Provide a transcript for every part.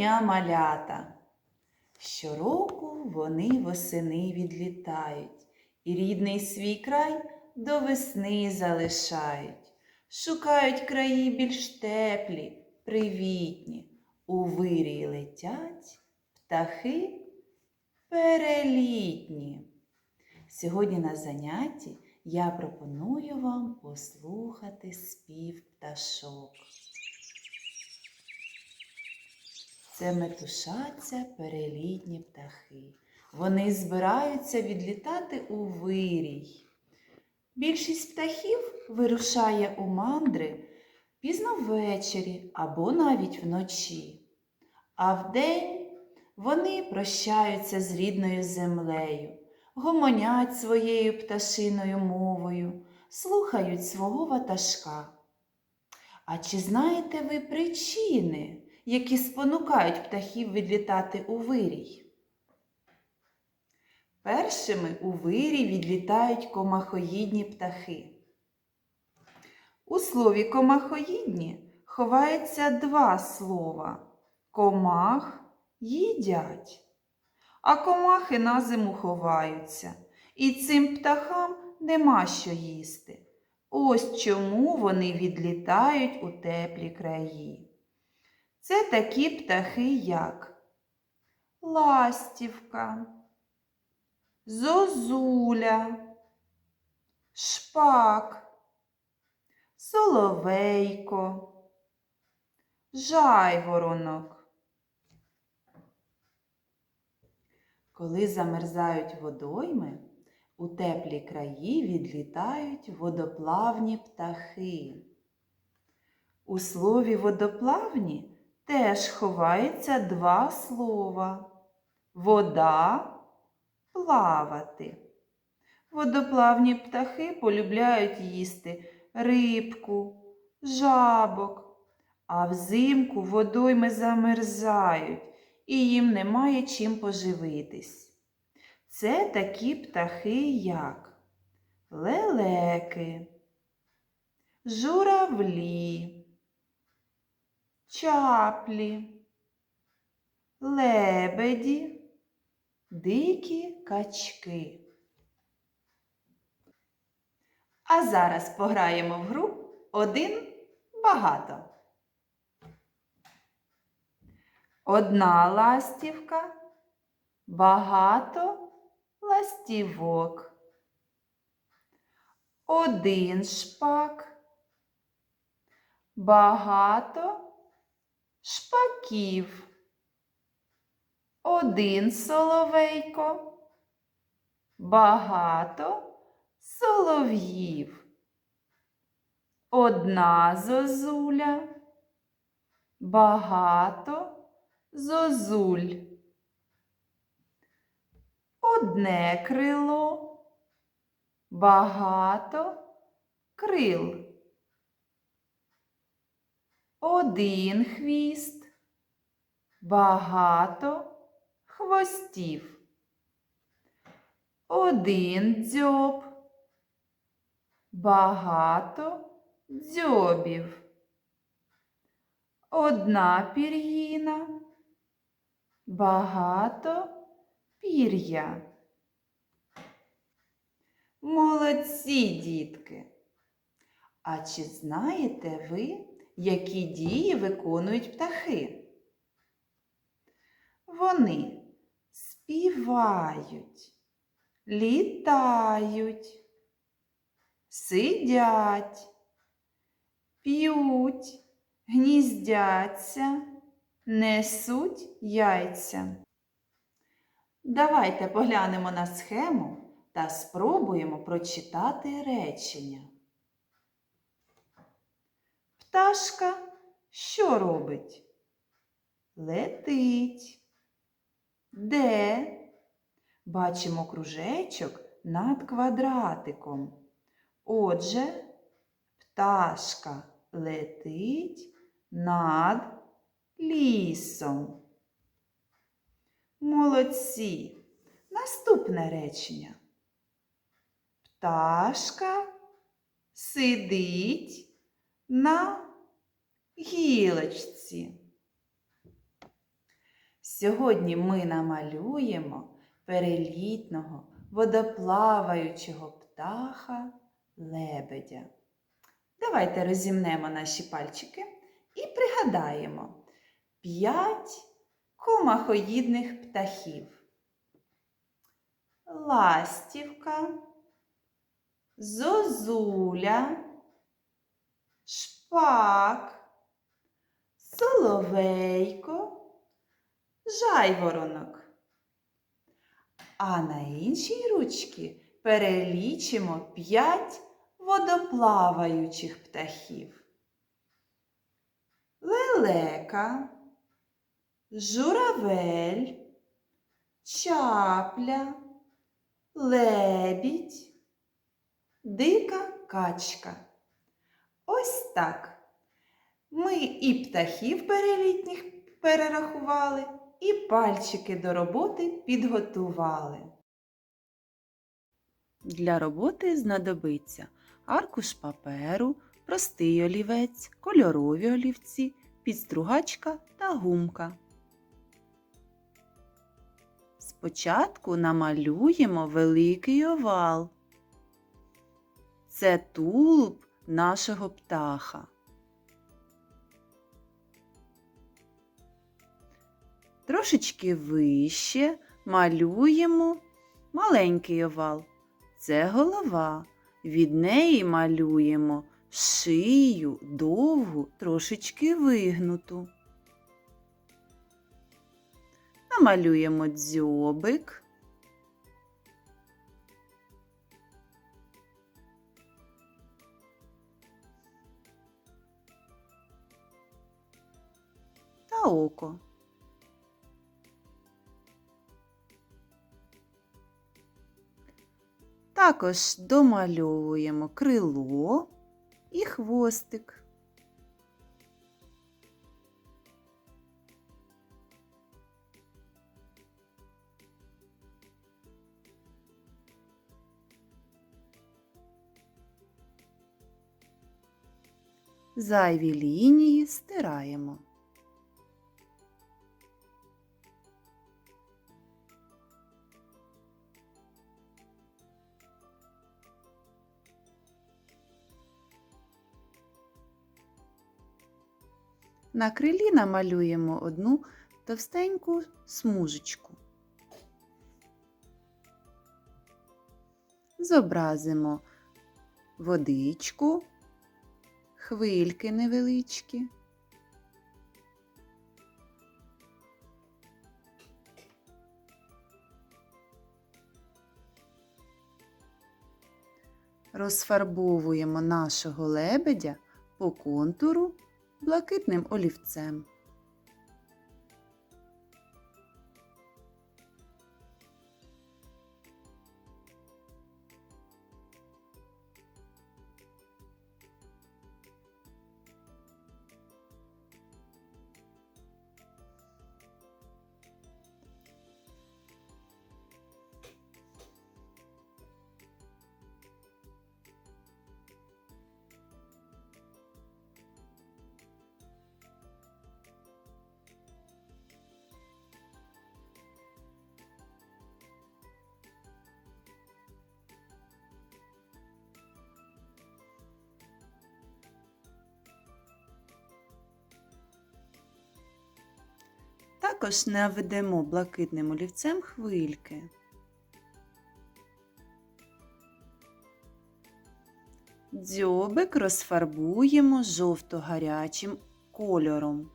дня малята. Щороку вони восени відлітають і рідний свій край до весни залишають. Шукають краї більш теплі, привітні. У вирій летять птахи перелітні. Сьогодні на занятті я пропоную вам послухати спів пташок. Це метушаться перелітні птахи. Вони збираються відлітати у вирій. Більшість птахів вирушає у мандри пізно ввечері або навіть вночі. А вдень вони прощаються з рідною землею, гомонять своєю пташиною мовою, слухають свого ватажка. А чи знаєте ви причини, які спонукають птахів відлітати у вирій? Першими у вирій відлітають комахоїдні птахи. У слові комахоїдні ховається два слова комах їдять. А комахи на зиму ховаються, і цим птахам нема що їсти. Ось чому вони відлітають у теплі краї. Це такі птахи, як ластівка, зозуля, шпак, соловейко, жайворонок. Коли замерзають водойми, у теплі краї відлітають водоплавні птахи. У слові водоплавні теж ховається два слова вода плавати. Водоплавні птахи полюбляють їсти рибку, жабок, а взимку водойми замерзають і їм немає чим поживитись. Це такі птахи, як лелеки, журавлі, чаплі, лебеді, дикі качки. А зараз пограємо в гру один багато. Одна ластівка, багато ластівок. Один шпак, багато шпаків. Один соловейко, багато солов'їв. Одна зозуля, багато зозуль. Одне крило, багато крил. Один хвіст, багато хвостів. Один дзьоб, багато дзьобів. Одна пір'їна, багато пір'я. Молодці, дітки! А чи знаєте ви, які дії виконують птахи? Вони співають, літають, сидять, п'ють, гніздяться, несуть яйця. Давайте поглянемо на схему та спробуємо прочитати речення. Пташка що робить? Летить. Де? Бачимо кружечок над квадратиком. Отже, пташка летить над лісом. Молодці. Наступне речення. Пташка сидить на гілочці. Сьогодні ми намалюємо перелітного водоплаваючого птаха лебедя. Давайте розімнемо наші пальчики і пригадаємо п'ять комахоїдних птахів. Ластівка, зозуля, шпак, соловейко, жайворонок. А на іншій ручці перелічимо п'ять водоплаваючих птахів. Лелека, журавель, чапля, лебідь, дика качка. Ось так. Ми і птахів перелітніх перерахували, і пальчики до роботи підготували. Для роботи знадобиться аркуш паперу, простий олівець, кольорові олівці, підстругачка та гумка. Спочатку намалюємо великий овал. Це тулуб нашого птаха. Трошечки вище малюємо маленький овал. Це голова. Від неї малюємо шию довгу, трошечки вигнуту. Намалюємо дзьобик. Та око. Також домальовуємо крило і хвостик. Зайві лінії стираємо. На крилі намалюємо одну товстеньку смужечку. Зобразимо водичку, хвильки невеличкі. Розфарбовуємо нашого лебедя по контуру блакитним олівцем. Також наведемо блакитним олівцем хвильки. Дзьобик розфарбуємо жовто-гарячим кольором.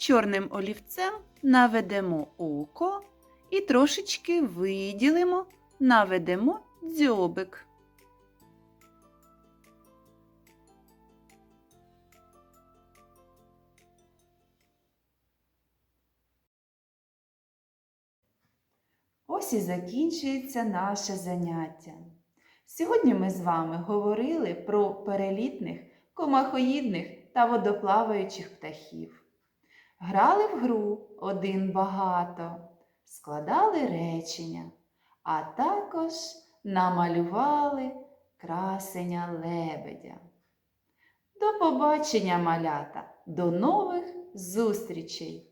Чорним олівцем наведемо око і трошечки виділимо, наведемо дзьобик. Ось і закінчується наше заняття. Сьогодні ми з вами говорили про перелітних, комахоїдних та водоплаваючих птахів. Грали в гру один багато, складали речення, а також намалювали красення лебедя. До побачення, малята! До нових зустрічей!